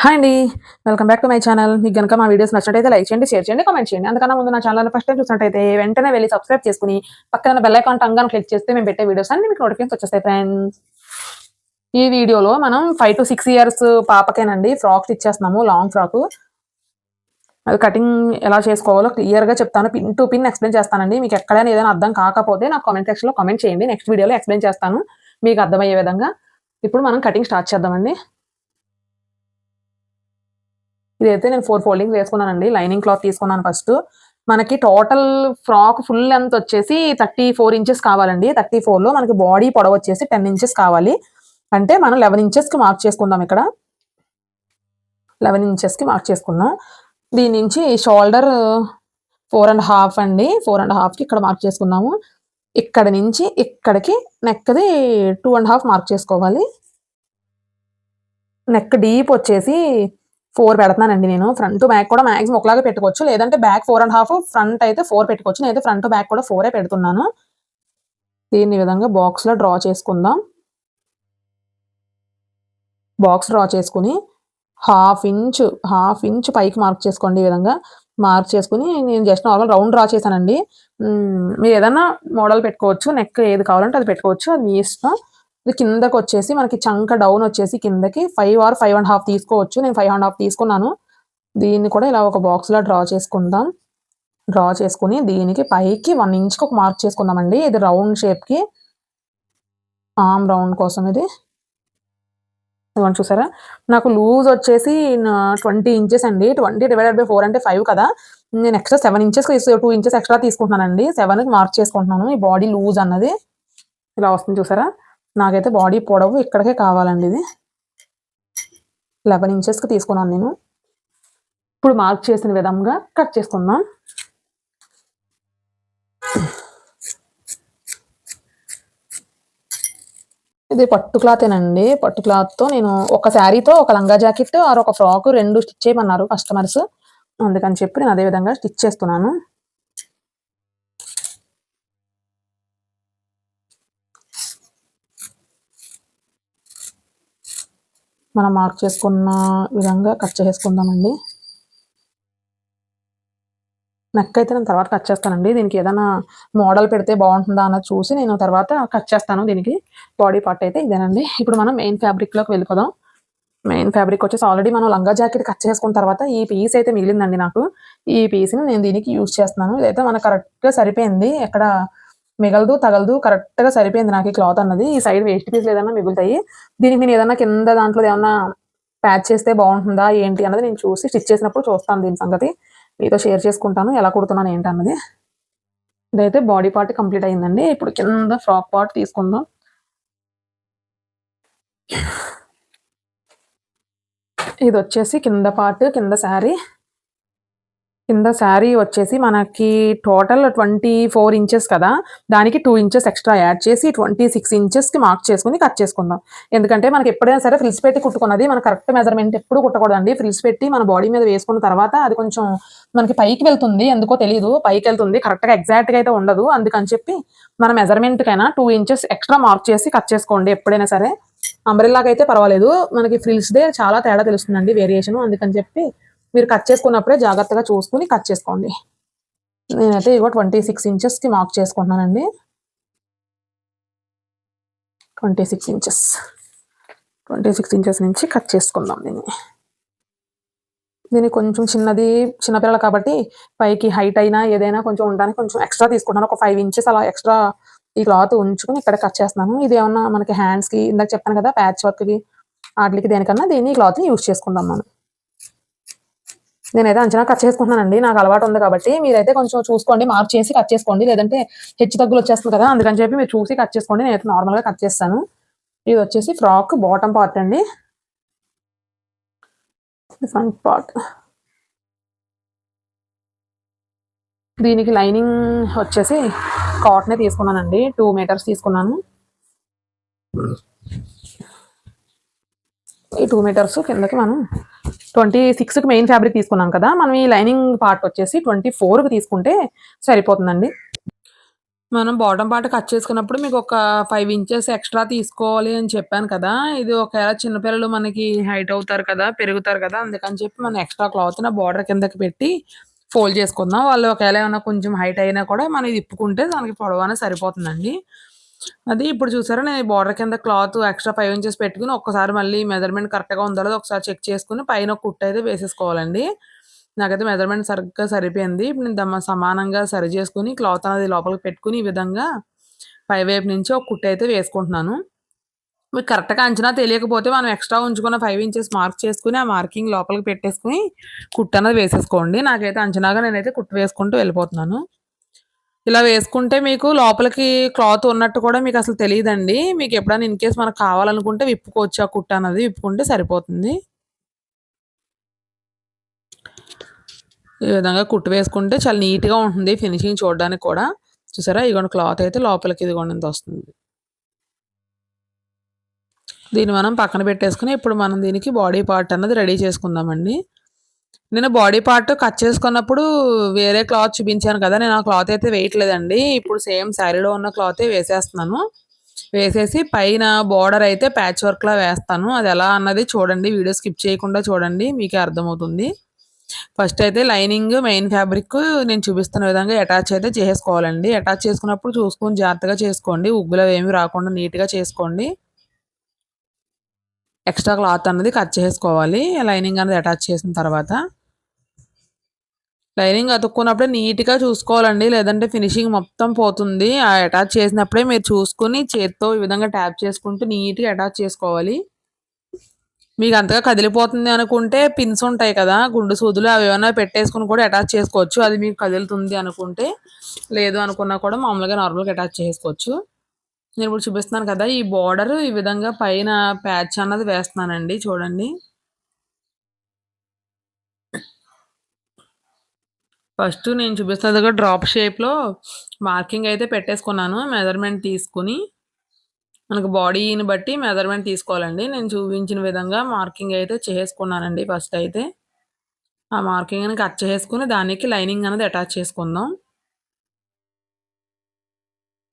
Hi అండి. Welcome back to my channel మీకు కనుక మా వీడియోస్ నచ్చినట్టయితే లైక్ చేయండి షేర్ చేయండి కామెంట్ చేయండి. అందుకన్నా ముందు నా ఛానల్ ఫస్ట్ టైం చూసినట్టయితే వెంటనే వెళ్ళి సబ్స్క్రైబ్ చేసుకుని పక్కన బెల్ ఐకాన్ టంగాను క్లిక్ చేస్తే మేము పెట్టే వీడియోస్ అన్ని మీకు నోటిఫికేషన్ వచ్చేస్తాయి ఫ్రెండ్స్ ఈ వీడియోలో మనం ఫైవ్ టు సిక్స్ ఇయర్స్ పాపకేనండి. ఫ్రాక్ స్టిచ్ చేస్తున్నాము లాంగ్ ఫ్రాక్ అది కటింగ్ ఎలా చేసుకోవాలో క్లియర్గా చెప్తాను. పిన్ టు పిన్ ఎక్స్ప్లెయిన్ చేస్తానండి. మీకు ఎక్కడైనా ఏదైనా అర్థం కాకపోతే నాకు కామెంట్ సెక్షన్లో కమెంట్ కామెంట్ చేయండి. నెక్స్ట్ వీడియోలో ఎక్స్ప్లెయిన్ చేస్తాను. మీకు అర్థమయ్యే విధంగా. ఇప్పుడు మనం కటింగ్ స్టార్ట్ చేద్దామండి. ఇదైతే నేను ఫోర్ ఫోల్డింగ్ వేసుకున్నానండి. లైనింగ్ క్లాత్ తీసుకున్నాను ఫస్ట్ మనకి టోటల్ ఫ్రాక్ ఫుల్ లెంత్ వచ్చేసి థర్టీ ఫోర్ ఇంచెస్ కావాలండి. థర్టీ ఫోర్లో మనకి బాడీ పొడవు వచ్చేసి టెన్ ఇంచెస్ కావాలి. అంటే మనం లెవెన్ ఇంచెస్కి మార్క్ చేసుకుందాం ఇక్కడ. లెవెన్ ఇంచెస్కి మార్క్ చేసుకున్నాం. దీని నుంచి షోల్డర్ ఫోర్ అండ్. హాఫ్ అండి ఫోర్ అండ్ హాఫ్కి ఇక్కడ మార్క్ చేసుకున్నాము. ఇక్కడ నుంచి ఇక్కడికి నెక్ది టూ అండ్ హాఫ్ మార్క్ చేసుకోవాలి. నెక్ డీప్ వచ్చేసి ఫోర్ పెడుతున్నానండి నేను. ఫ్రంట్ బ్యాక్ కూడా మాక్సిమం ఒకలాగా పెట్టుకోవచ్చు. లేదంటే back four and half front అయితే ఫోర్ పెట్టుకోవచ్చు. నేనైతే ఫ్రంట్ బ్యాక్ కూడా ఫోరే పెడుతున్నాను. దీన్ని విధంగా బాక్స్లో డ్రా చేసుకుందాం. బాక్స్ డ్రా చేసుకుని హాఫ్ ఇంచ్ హాఫ్ ఇంచ్ పైకి మార్క్ చేసుకోండి ఈ విధంగా. మార్క్ చేసుకుని నేను జస్ట్ నార్మల్ రౌండ్ డ్రా చేశానండి. మీరు ఏదైనా మోడల్ పెట్టుకోవచ్చు. నెక్ ఏది కావాలంటే అది పెట్టుకోవచ్చు. అది మీ ఇష్టం. ఇది కిందకి వచ్చేసి మనకి చంక డౌన్ వచ్చేసి కిందకి five or five and half తీసుకోవచ్చు. నేను ఫైవ్ అండ్ హాఫ్ తీసుకున్నాను. దీన్ని కూడా ఇలా ఒక బాక్స్లో డ్రా చేసుకుందాం. డ్రా చేసుకుని దీనికి పైకి వన్ ఇంచ్కి ఒక మార్క్ చేసుకుందామండి. ఇది రౌండ్ షేప్కి ఆమ్ రౌండ్ కోసం ఇది. ఇదిగోండి చూసారా? నాకు లూజ్ వచ్చేసి ట్వంటీ ఇంచెస్ అండి. ట్వంటీ డివైడెడ్ బై ఫోర్ అంటే ఫైవ్ కదా. నేను extra seven inches two inches extra తీసుకుంటున్నానండి. సెవెన్కి మార్క్ చేసుకుంటున్నాను. ఈ బాడీ లూజ్ అన్నది. ఇలా వస్తుంది చూసారా? నాకైతే బాడీ పొడవు ఇక్కడికే కావాలండి ఇది. లెవెన్ ఇంచెస్కి తీసుకున్నాను నేను. ఇప్పుడు మార్క్ చేసిన విధంగా కట్ చేసుకుందాం. ఇది పట్టు క్లాతేనండి. పట్టు క్లాత్తో నేను ఒక శారీతో ఒక లంగా జాకెట్ ఆరు ఒక ఫ్రాక్ రెండు స్టిచ్ చేయమన్నారు కస్టమర్స్. అందుకని చెప్పి నేను అదే విధంగా స్టిచ్ చేస్తున్నాను. మనం మార్క్ చేసుకున్న విధంగా కట్ చేసుకుందామండి నెక్ అయితే నేను తర్వాత కట్ చేస్తానండి. దీనికి ఏదైనా మోడల్ పెడితే బాగుంటుందా అన్నది చూసి నేను తర్వాత కట్ చేస్తాను. దీనికి బాడీ పార్ట్ అయితే ఇదేనండి. ఇప్పుడు మనం మెయిన్ ఫ్యాబ్రిక్లోకి వెళ్ళిపోదాం. మెయిన్ ఫ్యాబ్రిక్ వచ్చేసి ఆల్రెడీ మనం లంగా జాకెట్ కట్ చేసుకున్న తర్వాత ఈ పీస్ అయితే మిగిలిందండి నాకు. ఈ పీస్ని నేను దీనికి యూజ్ చేస్తున్నాను. ఇదైతే మనకు కరెక్ట్గా సరిపోయింది. ఎక్కడ మిగలదు తగలదు కరెక్ట్గా సరిపోయింది నాకు ఈ క్లాత్ అన్నది. ఈ సైడ్ వేస్ట్ పీస్ ఏదైనా మిగులుతాయి. దీనికి నేను ఏదైనా కింద దాంట్లో ఏమన్నా ప్యాచ్ చేస్తే బాగుంటుందా ఏంటి అన్నది నేను చూసి స్టిచ్ చేసినప్పుడు చూస్తాను దీని సంగతి. మీతో షేర్ చేసుకుంటాను ఎలా కుడుతున్నాను ఏంటి అన్నది. ఇదైతే బాడీ పార్ట్ కంప్లీట్ అయిందండి. ఇప్పుడు కింద ఫ్రాక్ పార్ట్ తీసుకుందాం. ఇది వచ్చేసి కింద పార్ట్ కింద శారీ కింద శారీ వచ్చేసి మనకి టోటల్ ట్వంటీ ఫోర్ ఇంచెస్ కదా. దానికి టూ ఇంచెస్ ఎక్స్ట్రా యాడ్ చేసి ట్వంటీ సిక్స్ ఇంచెస్కి మార్క్ చేసుకుని కట్ చేసుకుందాం. ఎందుకంటే మనకి ఎప్పుడైనా సరే ఫ్రిల్స్ పెట్టి కుట్టుకున్నది మన కరెక్ట్ మెజర్మెంట్ ఎప్పుడు కుట్టకూడదండి. ఫ్రిల్స్ పెట్టి మన బాడీ మీద వేసుకున్న తర్వాత అది కొంచెం మనకి పైకి వెళ్తుంది. ఎందుకో తెలియదు పైకి వెళ్తుంది. కరెక్ట్గా ఎగ్జాక్ట్గా అయితే ఉండదు. అందుకని చెప్పి మన మెజర్మెంట్కైనా టూ ఇంచెస్ ఎక్స్ట్రా మార్క్ చేసి కట్ చేసుకోండి ఎప్పుడైనా సరే. అంబ్రెల్లాకి అయితే పర్వాలేదు. మనకి ఫ్రిల్స్దే చాలా తేడా తెలుస్తుందండి వేరియేషన్ అందుకని చెప్పి మీరు కట్ చేసుకున్నప్పుడే జాగ్రత్తగా చూసుకుని కట్ చేసుకోండి. నేనైతే ఇగో ట్వంటీ సిక్స్ ఇంచెస్కి మార్క్ చేసుకుంటున్నానండి. Twenty six inches twenty six inches నుంచి కట్ చేసుకుందాం దీన్ని. దీన్ని కొంచెం చిన్నది చిన్నపిల్లలు కాబట్టి పైకి హైట్ అయినా ఏదైనా కొంచెం ఉండడానికి కొంచెం ఎక్స్ట్రా తీసుకుంటాను ఒక ఫైవ్ ఇంచెస్ అలా ఎక్స్ట్రా ఈ క్లాత్ ఉంచుకుని ఇక్కడ కట్ చేస్తున్నాను. ఇది ఏమన్నా మనకి హ్యాండ్స్కి ఇందాక చెప్పాను కదా ప్యాచ్ వర్క్కి వాటికి దేనికన్నా దీన్ని ఈ క్లాత్ని యూస్ చేసుకుందాం మనం. నేనైతే అంచనా కట్ చేసుకుంటున్నానండి. నాకు అలవాటు ఉంది కాబట్టి మీరైతే కొంచెం చూసుకోండి మార్క్ చేసి కట్ చేసుకోండి. లేదంటే హెచ్చు తగ్గులు వచ్చేస్తుంది కదా అందుకని చెప్పి మీరు చూసి కట్ చేసుకోండి. నేనైతే నార్మల్గా కట్ చేస్తాను. ఇది వచ్చేసి ఫ్రాక్ బాటమ్ పార్ట్ అండి. ఫ్రంట్ పార్ట్ దీనికి లైనింగ్ వచ్చేసి కాటనే తీసుకున్నానండి. టూ మీటర్స్ తీసుకున్నాను. ఈ టూ మీటర్స్ కిందకి మనం ట్వంటీ సిక్స్కి మెయిన్ ఫ్యాబ్రిక్ తీసుకున్నాం కదా మనం ఈ లైనింగ్ పార్ట్ వచ్చేసి ట్వంటీ ఫోర్కి తీసుకుంటే సరిపోతుందండి మనం బాటమ్ పార్ట్ కట్ చేసుకున్నప్పుడు మీకు ఒక ఫైవ్ ఇంచెస్ ఎక్స్‌ట్రా తీసుకోవాలి అని చెప్పాను కదా! ఇది ఒకవేళ చిన్నపిల్లలు మనకి హైట్ అవుతారు కదా! పెరుగుతారు కదా! అందుకని చెప్పి మనం ఎక్స్‌ట్రా క్లాత్‌ని బార్డర్ బోర్డర్ కిందకి పెట్టి ఫోల్డ్ చేసుకుందాం. వాళ్ళు ఒకవేళ ఏమైనా కొంచెం హైట్ అయినా కూడా మనం ఇది ఇప్పుకుంటే దానికి పొడవు సరిపోతుందండి. అది ఇప్పుడు చూసారా నేను బోర్డర్ కింద క్లాత్ ఎక్స్‌ట్రా ఫైవ్ ఇంచెస్ పెట్టుకుని ఒక్కసారి మళ్ళీ మెజర్‌మెంట్ కరెక్ట్‌గా ఉందో లేదో ఒకసారి చెక్ చేసుకుని పైన ఒక కుట్టు అయితే వేసేసుకోవాలండి. నాకైతే మెజర్‌మెంట్ సరిగ్గా సరిపోయింది. ఇప్పుడు నేను దమ్మ సమానంగా సరి చేసుకుని క్లాత్ అనేది లోపలికి పెట్టుకుని ఈ విధంగా పై వైపు నుంచి ఒక కుట్టు అయితే వేసుకుంటున్నాను. మీకు కరెక్ట్‌గా అంచనా తెలియకపోతే మనం ఎక్స్‌ట్రా ఉంచుకున్న ఫైవ్ ఇంచెస్ మార్క్ చేసుకుని ఆ మార్కింగ్ లోపలికి పెట్టేసుకొని కుట్టు అనేది వేసేసుకోండి. నాకైతే అంచనాగా నేనైతే కుట్టు వేసుకుంటూ వెళ్ళిపోతున్నాను. ఇలా వేసుకుంటే మీకు లోపలికి క్లాత్ ఉన్నట్టు కూడా మీకు అసలు తెలియదండి మీకు ఎప్పుడైనా ఇన్ కేస్ మనకు కావాలనుకుంటే విప్పుకోవచ్చు ఆ కుట్ట అన్నది. విప్పుకుంటే సరిపోతుంది. ఈ విధంగా కుట్టు వేసుకుంటే చాలా నీట్‌గా ఉంటుంది ఫినిషింగ్ చూడడానికి కూడా. చూసారా? ఇదిగోండి క్లాత్ అయితే లోపలికి ఇదిగోండి ఇంతొస్తుంది. దీన్ని మనం పక్కన పెట్టేసుకుని ఇప్పుడు మనం దీనికి బాడీ పార్ట్ అన్నది రెడీ చేసుకుందామండి. నేను బాడీ పార్ట్ కట్ చేసుకున్నప్పుడు వేరే క్లాత్ చూపించాను కదా! నేను ఆ క్లాత్ అయితే వేయట్లేదండి. ఇప్పుడు సేమ్ శారీలో ఉన్న క్లాతే వేసేస్తున్నాను. వేసేసి పైన బోర్డర్ అయితే ప్యాచ్ వర్క్‌లా వేస్తాను. అది ఎలా అన్నది చూడండి. వీడియో స్కిప్ చేయకుండా చూడండి. మీకే అర్థమవుతుంది. ఫస్ట్ అయితే లైనింగ్, మెయిన్ ఫ్యాబ్రిక్ నేను చూపిస్తున్న విధంగా అటాచ్ అయితే చేసుకోవాలండి అటాచ్ చేసుకున్నప్పుడు చూసుకొని జాగ్రత్తగా చేసుకోండి. ఉగ్గులు ఏమి రాకుండా నీట్‌గా చేసుకోండి. ఎక్స్‌ట్రా క్లాత్ అన్నది కట్ చేసుకోవాలి. లైనింగ్ అనేది అటాచ్ చేసిన తర్వాత. లైనింగ్ అతుక్కున్నప్పుడే నీట్‌గా చూసుకోవాలండి. లేదంటే ఫినిషింగ్ మొత్తం పోతుంది. ఆ అటాచ్ చేసినప్పుడే మీరు చూసుకుని చేత్తో ఈ విధంగా ట్యాప్ చేసుకుంటూ నీట్‌గా అటాచ్ చేసుకోవాలి. మీకు అంతగా కదిలిపోతుంది అనుకుంటే పిన్స్ ఉంటాయి కదా! గుండు సూదులు అవి ఏమైనా పెట్టేసుకొని కూడా అటాచ్ చేసుకోవచ్చు. అది మీకు కదులుతుంది అనుకుంటే. లేదు అనుకున్నా కూడా మామూలుగా నార్మల్‌గా అటాచ్ చేసుకోవచ్చు. నేను ఇప్పుడు చూపిస్తున్నాను కదా! ఈ బోర్డర్ ఈ విధంగా పైన ప్యాచ్ అన్నది వేస్తున్నానండి చూడండి. ఫస్ట్ నేను చూపిస్తున్నదిగా డ్రాప్ షేప్‌లో మార్కింగ్ అయితే పెట్టేసుకున్నాను. మెజర్‌మెంట్ తీసుకొని మనకు బాడీని బట్టి మెజర్‌మెంట్ తీసుకోవాలండి. నేను చూపించిన విధంగా మార్కింగ్ అయితే చేసుకున్నానండి ఫస్ట్ అయితే. ఆ మార్కింగ్‌ని కట్ చేసుకుని దానికి లైనింగ్ అనేది అటాచ్ చేసుకుందాం.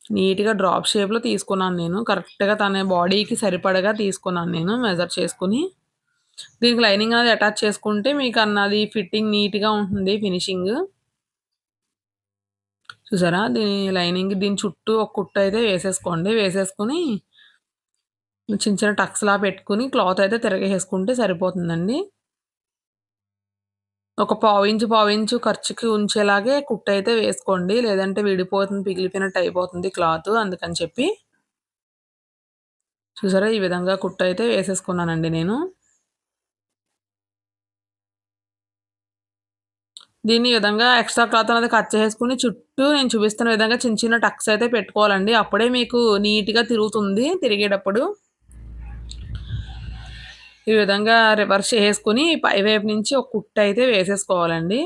నీట్‌గా డ్రాప్ షేప్‌లో తీసుకున్నాను నేను. కరెక్ట్‌గా తన బాడీకి సరిపడగా తీసుకున్నాను నేను మెజర్ చేసుకుని దీనికి లైనింగ్ అనేది అటాచ్ చేసుకుంటే మీకు అన్నది ఫిట్టింగ్ నీట్‌గా ఉంటుంది ఫినిషింగ్. చూసారా? దీని లైనింగ్ దీని చుట్టూ ఒక కుట్టు అయితే వేసేసుకోండి. వేసేసుకొని చిన్న చిన్న టక్స్‌లా పెట్టుకొని క్లాత్ అయితే తిరగేసుకుంటే సరిపోతుందండి. ఒక పావించు, పావించు ఖర్చుకి ఉంచేలాగే కుట్టు అయితే వేసుకోండి. లేదంటే విడిపోతుంది, పిగిలిపోయినట్టు అయిపోతుంది క్లాత్ అందుకని చెప్పి. చూసారా? ఈ విధంగా కుట్టు అయితే వేసేసుకున్నానండి నేను. దీన్ని విధంగా ఎక్స్ట్రా క్లాత్ అనేది కట్ చేసుకుని చుట్టూ నేను చూపిస్తున్న విధంగా చిన్న చిన్న టక్స్ అయితే పెట్టుకోవాలండి. అప్పుడే మీకు నీట్‌గా తిరుగుతుంది తిరిగేటప్పుడు. ఈ విధంగా రివర్స్ చేసుకుని పై వైపు నుంచి ఒక కుట్టు అయితే వేసేసుకోవాలండి.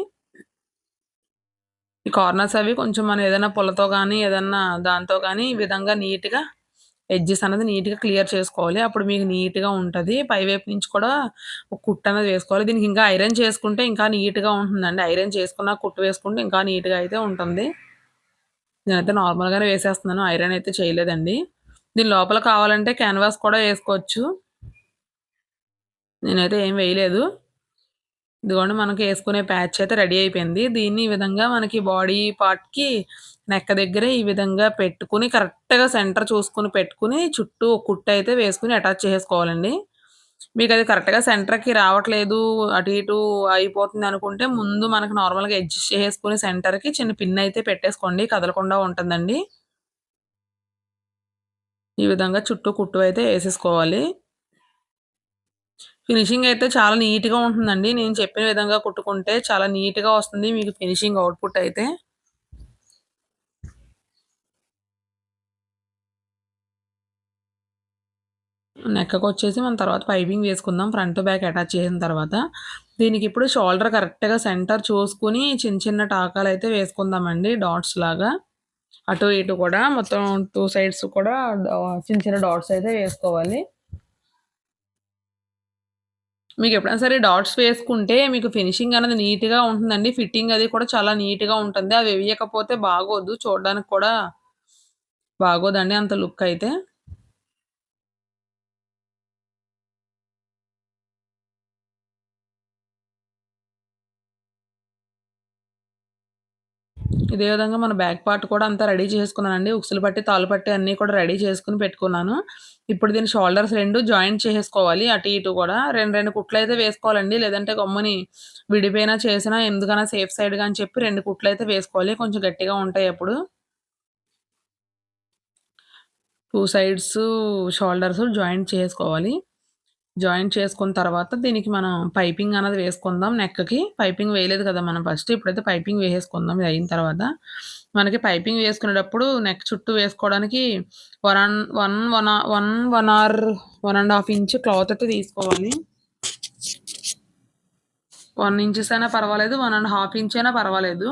ఈ కార్నర్స్ అవి కొంచెం మనం ఏదైనా పుల్లతో కానీ ఏదన్నా దాంతో కానీ ఈ విధంగా నీట్‌గా ఎడ్జెస్ అనేది నీట్‌గా క్లియర్ చేసుకోవాలి. అప్పుడు మీకు నీట్‌గా ఉంటుంది పైవైపు నుంచి కూడా ఒక కుట్టు అనేది వేసుకోవాలి. దీనికి ఇంకా ఐరన్ చేసుకుంటే ఇంకా నీట్‌గా ఉంటుందండి. ఐరన్ చేసుకున్న కుట్టు వేసుకుంటే ఇంకా నీట్‌గా అయితే ఉంటుంది. నేనైతే నార్మల్‌గానే వేసేస్తున్నాను. ఐరన్ అయితే చేయలేదండి. దీని లోపల కావాలంటే క్యాన్వాస్ కూడా వేసుకోవచ్చు నేనైతే ఏం వేయలేదు. ఇదిగోండి మనకి వేసుకునే ప్యాచ్ అయితే రెడీ అయిపోయింది. దీన్ని ఈ విధంగా మనకి బాడీ పార్ట్‌కి నెక్క దగ్గర ఈ విధంగా పెట్టుకుని కరెక్ట్‌గా సెంటర్ చూసుకుని పెట్టుకొని చుట్టూ కుట్టు అయితే వేసుకుని అటాచ్ చేసుకోవాలండి మీకు అది కరెక్ట్‌గా సెంటర్‌కి రావట్లేదు, అటు ఇటు అయిపోతుంది అనుకుంటే ముందు మనకు నార్మల్‌గా అడ్జస్ట్ చేసుకుని సెంటర్‌కి చిన్న పిన్ అయితే పెట్టేసుకోండి. కదలకుండా ఉంటుందండి. ఈ విధంగా చుట్టూ కుట్టు అయితే వేసేసుకోవాలి ఫినిషింగ్ అయితే చాలా నీట్‌గా ఉంటుందండి. నేను చెప్పిన విధంగా కుట్టుకుంటే చాలా నీట్‌గా వస్తుంది మీకు ఫినిషింగ్ అవుట్‌పుట్ అయితే. నెక్కకు వచ్చేసి మనం తర్వాత పైపింగ్ వేసుకుందాం. ఫ్రంట్, బ్యాక్ అటాచ్ చేసిన తర్వాత. దీనికి ఇప్పుడు షోల్డర్ కరెక్ట్‌గా సెంటర్ చూసుకొని చిన్న చిన్న టాకాలు అయితే వేసుకుందామండి డాట్స్ లాగా. అటు ఇటు కూడా మొత్తం టూ సైడ్స్ కూడా చిన్న చిన్న డాట్స్ అయితే వేసుకోవాలి. మీకు ఎప్పుడైనా సరే డాట్స్ వేసుకుంటే మీకు ఫినిషింగ్ అనేది నీట్‌గా ఉంటుందండి. ఫిట్టింగ్ అది కూడా చాలా నీట్‌గా ఉంటుంది. అవి వేయకపోతే బాగోదు. చూడడానికి కూడా బాగోదండి అంత లుక్ అయితే ఇదే విధంగా మన బ్యాక్ పార్ట్ కూడా అంతా రెడీ చేసుకున్నానండి. ఉక్సులు పట్టి తాళ్ళు పట్టి అన్నీ కూడా రెడీ చేసుకుని పెట్టుకున్నాను. ఇప్పుడు దీని షోల్డర్స్ రెండు జాయింట్ చేసుకోవాలి అటు ఇటు కూడా. రెండు రెండు కుట్లు అయితే వేసుకోవాలండి. లేదంటే గమ్ముని విడిపోయినా చేసినా ఎందుకన్నా సేఫ్ సైడ్గా అని చెప్పి రెండు కుట్లు అయితే వేసుకోవాలి. కొంచెం గట్టిగా ఉంటాయి అప్పుడు. టూ సైడ్స్ షోల్డర్స్ జాయింట్ చేసుకోవాలి. జాయింట్ చేసుకున్న తర్వాత దీనికి మనం పైపింగ్ అనేది వేసుకుందాం నెక్కి. పైపింగ్ వేయలేదు కదా మనం ఫస్ట్. ఇప్పుడైతే పైపింగ్ వేసేసుకుందాం. ఇది అయిన తర్వాత మనకి పైపింగ్ వేసుకునేటప్పుడు నెక్ చుట్టూ వేసుకోవడానికి one one one one one or one and half inch cloth అయితే తీసుకోవాలి. వన్ ఇంచెస్ అయినా పర్వాలేదు వన్ అండ్ హాఫ్ ఇంచ్ అయినా పర్వాలేదు.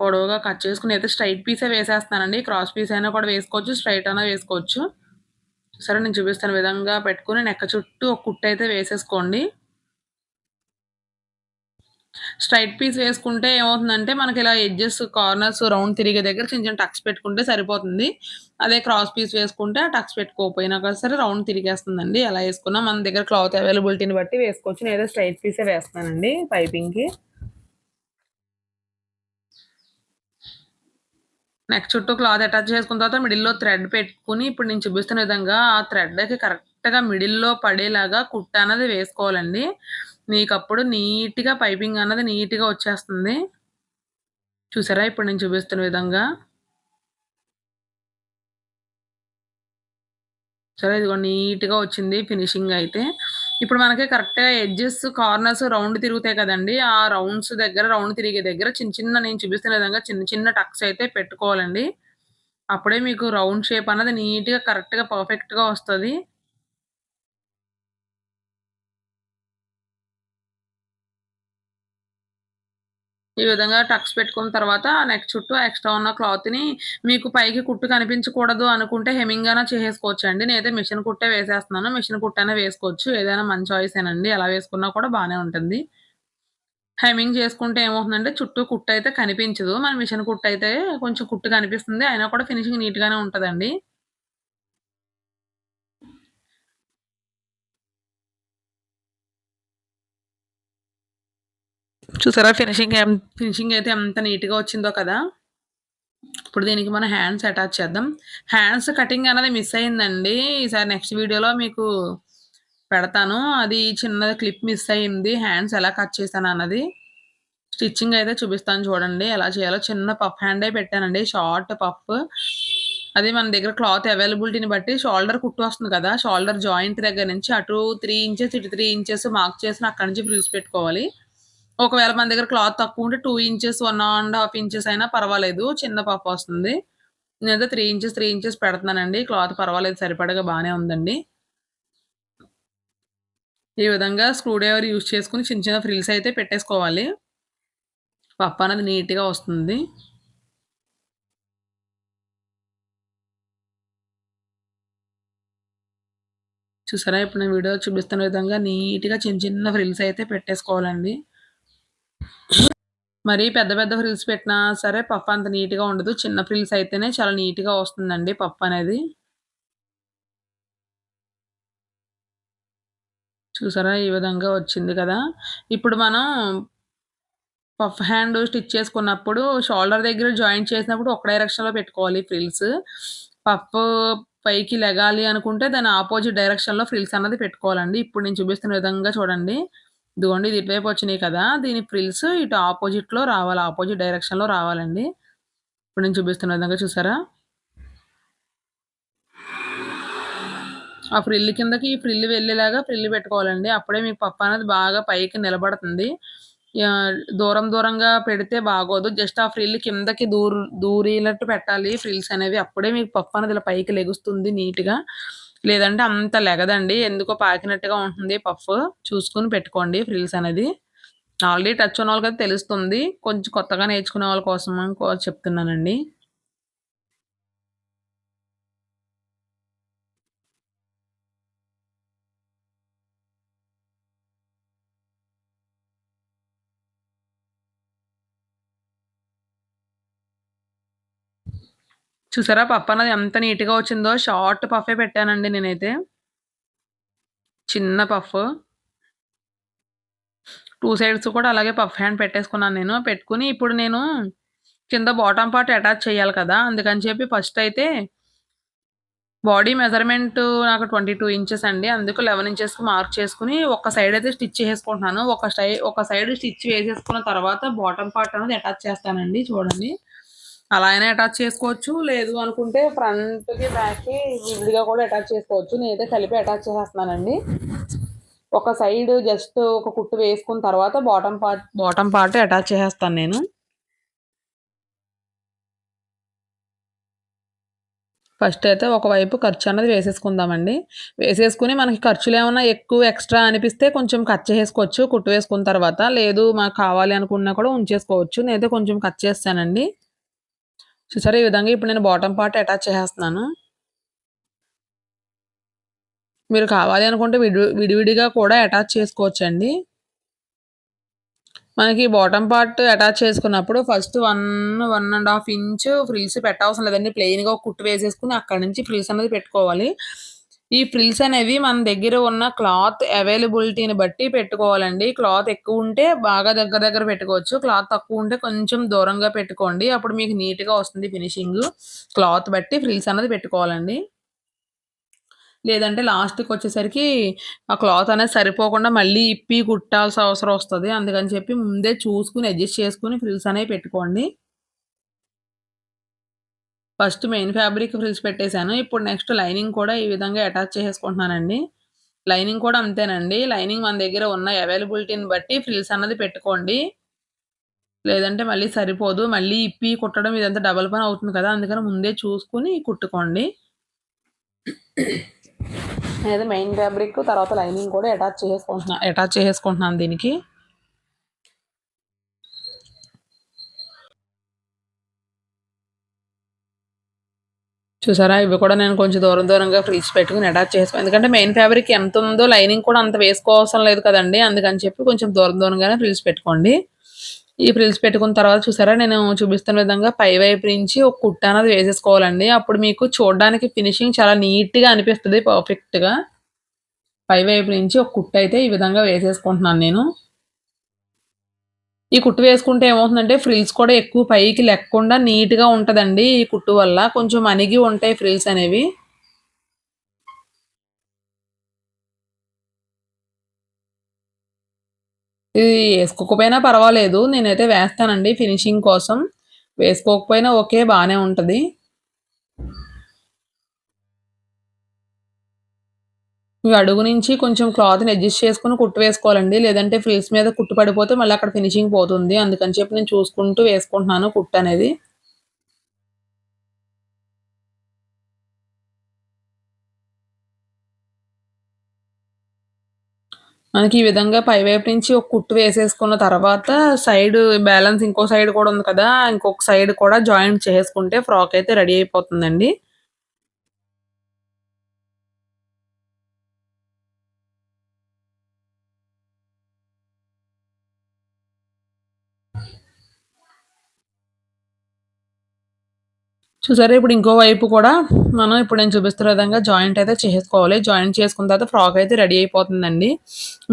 పొడవుగా కట్ చేసుకుని అయితే స్ట్రైట్ పీసే వేసేస్తానండి క్రాస్ పీస్ అయినా కూడా వేసుకోవచ్చు స్ట్రైట్ అయినా వేసుకోవచ్చు. సరే నేను చూపిస్తాను విధంగా పెట్టుకుని నెక్క చుట్టూ ఒక కుట్టు అయితే వేసేసుకోండి. స్ట్రైట్ పీస్ వేసుకుంటే ఏమవుతుందంటే మనకి ఇలా ఎడ్జెస్ కార్నర్స్ రౌండ్ తిరిగే దగ్గర చిన్న చిన్న టక్స్ పెట్టుకుంటే సరిపోతుంది. అదే క్రాస్ పీస్ వేసుకుంటే టక్స్ పెట్టుకోకపోయినా కదా సరే రౌండ్ తిరిగేస్తుందండి. ఎలా వేసుకున్నా మన దగ్గర క్లాత్ అవైలబిలిటీని బట్టి వేసుకోవచ్చు. నేను ఏదో స్ట్రైట్ పీసే వేస్తానండి పైపింగ్కి నెక్ చుట్టూ క్లాత్ అటాచ్ చేసుకున్న తర్వాత మిడిల్లో థ్రెడ్ పెట్టుకుని ఇప్పుడు నేను చూపిస్తున్న విధంగా ఆ థ్రెడ్కి కరెక్ట్గా మిడిల్లో పడేలాగా కుట్ట అన్నది వేసుకోవాలండి. మీకు అప్పుడు నీట్గా పైపింగ్ అన్నది నీట్గా వచ్చేస్తుంది. చూసారా? ఇప్పుడు నేను చూపిస్తున్న విధంగా. సరే ఇదిగో నీట్గా వచ్చింది ఫినిషింగ్ అయితే. ఇప్పుడు మనకి కరెక్ట్‌గా ఎడ్జెస్, కార్నర్స్ రౌండ్ తిరుగుతాయి కదండి ఆ రౌండ్స్ దగ్గర రౌండ్ తిరిగే దగ్గర చిన్న చిన్న నేను చూపిస్తున్న విధంగా చిన్న చిన్న టక్స్ అయితే పెట్టుకోవాలండి. అప్పుడే మీకు రౌండ్ షేప్ అన్నది నీట్‌గా కరెక్ట్‌గా పర్ఫెక్ట్‌గా వస్తుంది ఈ విధంగా టక్స్ పెట్టుకున్న తర్వాత నెక్ చుట్టూ ఎక్స్ట్రా ఉన్న క్లాత్‌ని మీకు పైకి కుట్టు కనిపించకూడదు అనుకుంటే హెమింగ్ అయినా చేసేసుకోవచ్చండి. నేనైతే మిషన్ కుట్టే వేసేస్తున్నాను. మిషన్ కుట్టైనా వేసుకోవచ్చు. ఏదైనా మన చాయిసేనండి. ఎలా వేసుకున్నా కూడా బాగానే ఉంటుంది. హెమింగ్ చేసుకుంటే ఏమవుతుందంటే చుట్టూ కుట్టు అయితే కనిపించదు. మన మిషన్ కుట్టు అయితే కొంచెం కుట్టు కనిపిస్తుంది. అయినా కూడా ఫినిషింగ్ నీట్‌గానే ఉంటుందండి చూసారా ఫినిషింగ్ ఫినిషింగ్ అయితే ఎంత నీట్‌గా వచ్చిందో కదా! ఇప్పుడు దీనికి మనం హ్యాండ్స్ అటాచ్ చేద్దాం. హ్యాండ్స్ కటింగ్ అనేది మిస్ అయిందండి. ఈసారి నెక్స్ట్ వీడియోలో మీకు పెడతాను. అది చిన్నది క్లిప్ మిస్ అయింది. హ్యాండ్స్ ఎలా కట్ చేశాను అన్నది స్టిచ్చింగ్ అయితే చూపిస్తాను చూడండి. ఎలా చేయాలో చిన్న పఫ్ హ్యాండే పెట్టానండి. Short puff. అది మన దగ్గర క్లాత్ అవైలబిలిటీని బట్టి షోల్డర్ కుట్టు వస్తుంది కదా! షోల్డర్ జాయింట్ దగ్గర నుంచి అటు త్రీ ఇంచెస్, ఇటు త్రీ ఇంచెస్ మార్క్ చేసి అక్కడి నుంచి ఫ్రిల్స్ పెట్టుకోవాలి. ఒకవేళ మన దగ్గర క్లాత్ తక్కువ ఉంటే two inches, one and half inches అయినా పర్వాలేదు. చిన్న పాప వస్తుంది. నేనైతే త్రీ ఇంచెస్, త్రీ ఇంచెస్ పెడుతున్నానండి. క్లాత్ పర్వాలేదు సరిపడగా బాగానే ఉందండి. ఈ విధంగా స్క్రూడ్రైవర్ యూజ్ చేసుకుని చిన్న చిన్న ఫ్రిల్స్ అయితే పెట్టేసుకోవాలి. పప్ప అనేది నీట్‌గా వస్తుంది. చూసారా ఇప్పుడు నేను వీడియో చూపిస్తున్న విధంగా నీట్‌గా చిన్న చిన్న ఫ్రిల్స్ అయితే పెట్టేసుకోవాలండి. మరి పెద్ద పెద్ద ఫ్రిల్స్ పెట్టినా సరే పఫ్ అంత నీట్‌గా ఉండదు. చిన్న ఫ్రిల్స్ అయితేనే చాలా నీట్‌గా వస్తుందండి పఫ్ అనేది. చూసారా ఈ విధంగా వచ్చింది కదా! ఇప్పుడు మనం పఫ్ హ్యాండ్ స్టిచ్ చేసుకున్నప్పుడు షోల్డర్ దగ్గర జాయింట్ చేసినప్పుడు ఒక డైరెక్షన్‌లో పెట్టుకోవాలి ఫ్రిల్స్. పఫ్ పైకి లెగాలి అనుకుంటే దాని ఆపోజిట్ డైరెక్షన్‌లో ఫ్రిల్స్ అన్నది పెట్టుకోవాలండి. ఇప్పుడు నేను చూపిస్తున్న విధంగా చూడండి. ఇదిగోండి ఇది ఇటువైపు వచ్చినాయి కదా! దీని ఫ్రిల్స్ ఇటు ఆపోజిట్‌లో రావాలి. ఆపోజిట్ డైరెక్షన్‌లో రావాలండి. ఇప్పుడు నేను చూపిస్తున్న విధంగా చూసారా? ఆ ఫ్రిల్ కిందకి ఫ్రిల్ వెళ్ళేలాగా ఫ్రిల్ పెట్టుకోవాలండి. అప్పుడే మీకు పప్పు అనేది బాగా పైకి నిలబడుతుంది. దూరం దూరంగా పెడితే బాగోదు. జస్ట్ ఆ ఫ్రిల్ కిందకి దూరు దూరేలట్టు పెట్టాలి ఫ్రిల్స్ అనేవి. అప్పుడే మీకు పప్పు అనేది ఇలా పైకి లెగుస్తుంది నీట్‌గా. లేదంటే అంత లెగదండి. ఎందుకో పాకినట్టుగా ఉంటుంది పఫ్. చూసుకొని పెట్టుకోండి ఫ్రిల్స్ అనేది. ఆల్రెడీ టచ్ ఉన్న వాళ్ళకి తెలుస్తుంది. కొంచెం కొత్తగా నేర్చుకునే వాళ్ళ కోసం చెప్తున్నానండి. చూసారా పఫ్ అన్నది ఎంత నీట్‌గా వచ్చిందో షార్ట్ పఫే పెట్టానండి నేనైతే. చిన్న పఫ్. టూ సైడ్స్ కూడా అలాగే పఫ్ హ్యాండ్ పెట్టేసుకున్నాను నేను. పెట్టుకుని ఇప్పుడు నేను కింద బాటమ్ పార్ట్ అటాచ్ చేయాలి కదా! అందుకని చెప్పి ఫస్ట్ అయితే బాడీ మెజర్‌మెంట్ నాకు 22 ఇంచెస్ అండి. అందుకు 11 ఇంచెస్‌కి మార్క్ చేసుకొని ఒక సైడ్ అయితే స్టిచ్ చేసుకుంటున్నాను ఒక స్టై ఒక సైడ్ స్టిచ్ వేసేసుకున్న తర్వాత బాటమ్ పార్ట్ అనేది అటాచ్ చేస్తానండి చూడండి. అలా అయినా అటాచ్ చేసుకోవచ్చు. లేదు అనుకుంటే ఫ్రంట్‌కి, బ్యాక్‌కి విడిగా కూడా అటాచ్ చేసుకోవచ్చు. నేనైతే కలిపి అటాచ్ చేసేస్తున్నానండి. ఒక సైడ్ జస్ట్ ఒక కుట్టు వేసుకున్న తర్వాత bottom part bottom part attach చేసేస్తాను నేను. ఫస్ట్ అయితే ఒకవైపు ఖర్చు అన్నది వేసేసుకుందామండి. వేసేసుకొని మనకి ఖర్చులేమన్నా ఎక్కువ ఎక్స్‌ట్రా అనిపిస్తే కొంచెం కట్ చేసుకోవచ్చు కుట్టు వేసుకున్న తర్వాత. లేదు మాకు కావాలి అనుకున్నా కూడా ఉంచేసుకోవచ్చు. నేనైతే కొంచెం కట్ చేస్తానండి చూసారా ఈ విధంగా ఇప్పుడు నేను బాటమ్ పార్ట్ అటాచ్ చేసేస్తున్నాను. మీరు కావాలి అనుకుంటే విడి విడివిడిగా కూడా అటాచ్ చేసుకోవచ్చండి. మనకి బాటమ్ పార్ట్ అటాచ్ చేసుకున్నప్పుడు ఫస్ట్ 1, 1 ½ ఇంచ్ ఫ్రిల్స్ పెట్టవసరం లేదండి. ప్లెయిన్‌గా ఒక కుట్టు వేసేసుకుని అక్కడ నుంచి ఫ్రిల్స్ అనేది పెట్టుకోవాలి. ఈ ఫ్రిల్స్ అనేవి మన దగ్గర ఉన్న క్లాత్ అవైలబిలిటీని బట్టి పెట్టుకోవాలండి. క్లాత్ ఎక్కువ ఉంటే బాగా దగ్గర దగ్గర పెట్టుకోవచ్చు. క్లాత్ తక్కువ ఉంటే కొంచెం దూరంగా పెట్టుకోండి. అప్పుడు మీకు నీట్‌గా వస్తుంది ఫినిషింగ్ క్లాత్ బట్టి ఫ్రిల్స్ అనేది పెట్టుకోవాలండి. లేదంటే లాస్ట్కి వచ్చేసరికి ఆ క్లాత్ అనేది సరిపోకుండా మళ్ళీ ఇప్పి కుట్టాల్సిన అవసరం వస్తుంది అందుకని చెప్పి ముందే చూసుకుని అడ్జస్ట్ చేసుకుని ఫ్రిల్స్ అనేవి పెట్టుకోండి. ఫస్ట్ మెయిన్ ఫ్యాబ్రిక్ ఫ్రిల్స్ పెట్టేశాను ఇప్పుడు నెక్స్ట్ లైనింగ్ కూడా ఈ విధంగా అటాచ్ చేసేసుకుంటున్నానండి. లైనింగ్ కూడా అంతేనండి. లైనింగ్ మన దగ్గర ఉన్న అవైలబిలిటీని బట్టి ఫ్రిల్స్ అన్నది పెట్టుకోండి. లేదంటే మళ్ళీ సరిపోదు. మళ్ళీ ఇప్పి కుట్టడం ఇదంతా డబల్ పని అవుతుంది కదా! అందుకని ముందే చూసుకొని కుట్టుకోండి. నేనైతే మెయిన్ ఫ్యాబ్రిక్ తర్వాత లైనింగ్ కూడా అటాచ్ చేసుకుంటున్నా అటాచ్ చేసుకుంటున్నాను దీనికి. చూసారా? ఇవి కూడా నేను కొంచెం దూరం దూరంగా ఫ్రిల్స్ పెట్టుకుని అటాచ్ చేసుకో ఎందుకంటే మెయిన్ ఫ్యాబ్రిక్ ఎంత ఉందో లైనింగ్ కూడా అంత వేసుకోవాల్సిన లేదు కదండి అందుకని చెప్పి కొంచెం దూరం దూరంగానే ఫ్రిల్స్ పెట్టుకోండి. ఈ ఫ్రిల్స్ పెట్టుకున్న తర్వాత చూసారా? నేను చూపిస్తున్న విధంగా పై వైపు నుంచి ఒక కుట్ట అనేది వేసేసుకోవాలండి. అప్పుడు మీకు చూడడానికి ఫినిషింగ్ చాలా నీట్‌గా అనిపిస్తుంది పర్ఫెక్ట్‌గా. పై వైపు నుంచి ఒక కుట్ట అయితే ఈ విధంగా వేసేసుకుంటున్నాను నేను. ఈ కుట్టు వేసుకుంటే ఏమవుతుందంటే ఫ్రిల్స్ కూడా ఎక్కువ పైకి లెక్కకుండా నీట్‌గా ఉంటుందండి ఈ కుట్టు వల్ల. కొంచెం అణిగి ఉంటాయి ఫ్రిల్స్ అనేవి. ఇది వేసుకోకపోయినా పర్వాలేదు. నేనైతే వేస్తానండి ఫినిషింగ్ కోసం. వేసుకోకపోయినా ఓకే బాగానే ఉంటుంది ఇవి అడుగు నుంచి కొంచెం క్లాత్‌ని అడ్జస్ట్ చేసుకొని కుట్టు వేసుకోవాలండి. లేదంటే ఫ్రిల్స్ మీద కుట్టు పడిపోతే మళ్ళీ అక్కడ ఫినిషింగ్ పోతుంది. అందుకని చెప్పి నేను చూసుకుంటూ వేసుకుంటున్నాను కుట్టు అనేది మనకి ఈ విధంగా పై వైపు నుంచి ఒక కుట్టు వేసేసుకున్న తర్వాత సైడ్ బ్యాలెన్స్ ఇంకో సైడ్ కూడా ఉంది కదా! ఇంకొక సైడ్ కూడా జాయింట్ చేసుకుంటే ఫ్రాక్ అయితే రెడీ అయిపోతుందండి. చూసారా? ఇప్పుడు ఇంకో వైపు కూడా మనం ఇప్పుడు నేను చూపిస్తున్న విధంగా జాయింట్ అయితే చేసుకోవాలి. జాయింట్ చేసుకున్న తర్వాత ఫ్రాక్ అయితే రెడీ అయిపోతుందండి.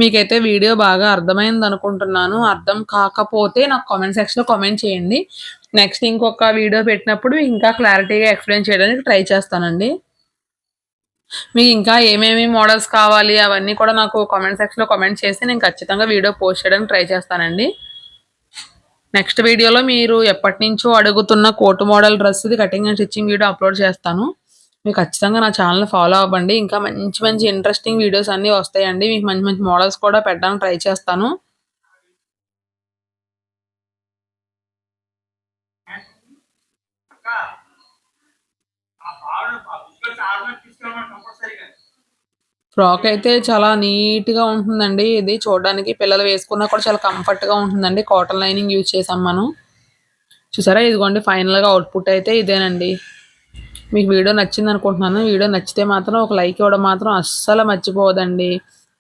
మీకైతే వీడియో బాగా అర్థమైంది అనుకుంటున్నాను అర్థం కాకపోతే నాకు కామెంట్ సెక్షన్‌లో కామెంట్ చేయండి. నెక్స్ట్ ఇంకొక వీడియో పెట్టినప్పుడు ఇంకా క్లారిటీగా ఎక్స్‌ప్లెయిన్ చేయడానికి ట్రై చేస్తానండి. మీకు ఇంకా ఏమేమి మోడల్స్ కావాలి అవన్నీ కూడా నాకు కామెంట్ సెక్షన్‌లో కామెంట్ చేస్తే నేను ఖచ్చితంగా వీడియో పోస్ట్ చేయడానికి ట్రై చేస్తానండి. నెక్స్ట్ వీడియోలో మీరు ఎప్పటినుంచో అడుగుతున్న coat model డ్రెస్‌ది cutting and stitching video upload చేస్తాను. మీరు ఖచ్చితంగా నా ఛానెల్‌ని ఫాలో అవ్వండి. ఇంకా మంచి మంచి ఇంట్రెస్టింగ్ వీడియోస్ అన్నీ వస్తాయండి. మీకు మంచి మంచి మోడల్స్ కూడా పెట్టడానికి ట్రై చేస్తాను. ఫ్రాక్ అయితే చాలా నీట్‌గా ఉంటుందండి. ఇది చూడడానికి పిల్లలు వేసుకున్నా కూడా చాలా కంఫర్ట్‌గా ఉంటుందండి. కాటన్ లైనింగ్ యూజ్ చేసాం మనం. చూసారా? ఇదిగోండి ఫైనల్‌గా అవుట్‌పుట్ అయితే ఇదేనండి. మీకు వీడియో నచ్చింది అనుకుంటున్నాను వీడియో నచ్చితే మాత్రం ఒక లైక్ ఇవ్వడం మాత్రం అస్సలు మర్చిపోదండి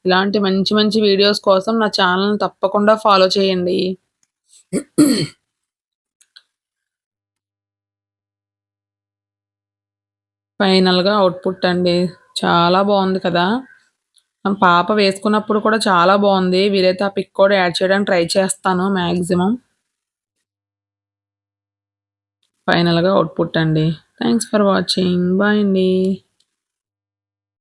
ఇలాంటి మంచి మంచి వీడియోస్ కోసం నా ఛానల్ని తప్పకుండా ఫాలో చేయండి. ఫైనల్‌గా అవుట్‌పుట్ అండి. చాలా బాగుంది కదా! పాప వేసుకున్నప్పుడు కూడా చాలా బాగుంది వీలైతే ఆ పిక్ కూడా యాడ్ చేయడానికి ట్రై చేస్తాను మాక్సిమం. ఫైనల్‌గా అవుట్‌పుట్ అండి. Thanks for watching. బాయ్ అండి.